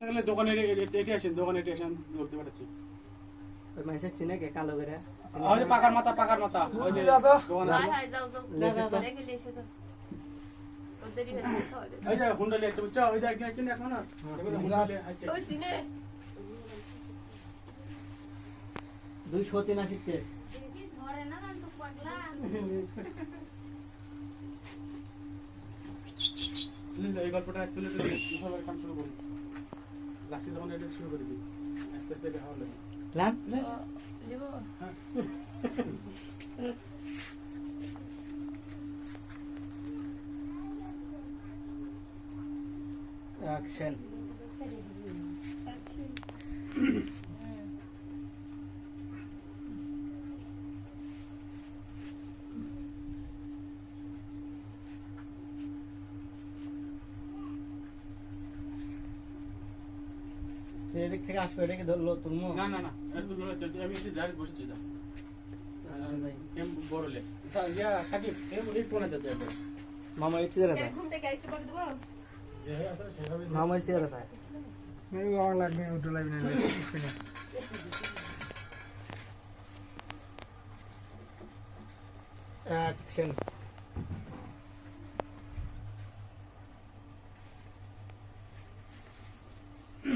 তাহলে দোকানে এটি আসেন দোকানে এটি আসেন ধরতে পারছি। ওই মানুষের চিনে কে কালো করে? ওই পাকার মাথা পাকার মাথা। ওই যে দোকানে যাও যাও রেখে এসে বুঝছ? ওই যে একদিন আসছেন এখন আর? এগুলো হুন্ডালি আছে ওই সিনে দুইশো তিন আসিচ্ছে এই গল্পটা কাম শুরু করুন। লাস্টে যখন এটা শুরু করে দিই আস্তে আস্তে দেখা হলো। লাম লিব? অ্যাকশন। তুই এদিক থেকে আসবে এটাকে ধরলো তুমি না না না আমি একটু ডাইরেক্ট বসেছি যা। মামা এই চেয়ারে থাকে। মামা এই চেয়ারে থাকে। লাগবে উঠে লাগবে না অ্যাকশন